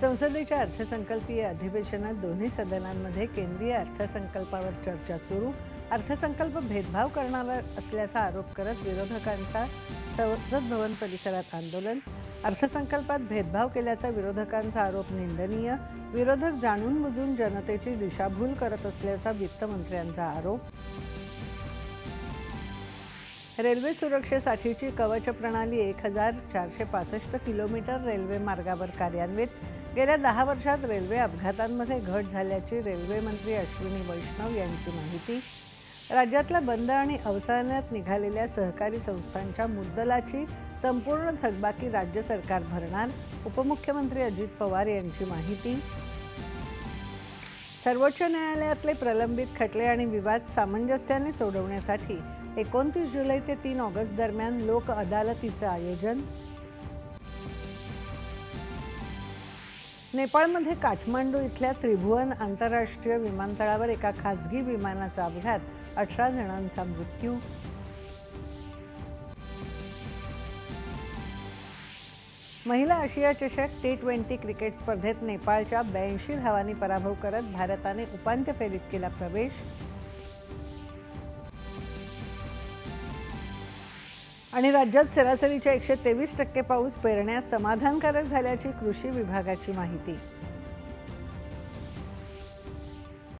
संसदेच्या अर्थसंकल्पीय अधिवेशनात दोन्ही सदनांमध्ये केंद्रीय अर्थसंकल्पावर चर्चा सुरू. अर्थसंकल्प भेदभाव करणारा असल्याचा आरोप करत विरोधकांचा संसद भवन परिसरात आंदोलन. अर्थसंकल्पात भेदभाव केल्याचा विरोधकांचा आरोप निंदनीय. विरोधक जाणून बुजून जनतेची दिशाभूल करत असल्याचा वित्तमंत्र्यांचा आरोप. रेल्वे सुरक्षेसाठीची कवच प्रणाली एक हजार चारशे पासष्ट किलोमीटर रेल्वे मार्गावर कार्यान्वित. गेल्या दहा वर्षात रेल्वे अपघातांमध्ये घट झाल्याची रेल्वे मंत्री अश्विनी वैष्णव यांची माहिती. राज्यातल्या बंद आणि अवसानात निघालेल्या सहकारी संस्थांच्या मुद्दलाची संपूर्ण थकबाकी राज्य सरकार भरणार उपमुख्यमंत्री अजित पवार यांची माहिती. सर्वोच्च न्यायालयातले प्रलंबित खटले आणि विवाद सामंजस्याने सोडवण्यासाठी एकोणतीस जुलै ते तीन ऑगस्ट दरम्यान लोक अदालतीचं आयोजन. नेपाळमध्ये काठमांडू इथल्या त्रिभुवन आंतरराष्ट्रीय विमानतळावर एका खाजगी विमानाचा अपघात अठरा जणांचा मृत्यू. महिला आशिया चषक टी ट्वेंटी क्रिकेट स्पर्धेत नेपाळच्या ब्याऐंशी धावांनी पराभव करत भारताने उपांत्य फेरीत केला प्रवेश. आणि राज्यात सरासरीच्या एकशे तेवीस टक्के पाऊस पेरण्यास समाधानकारक झाल्याची कृषी विभागाची माहिती.